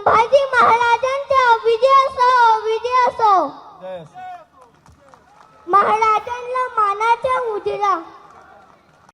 संभाजी महाराजांचा विजय असो विजय असो. महाराजांना मानाचा उजरा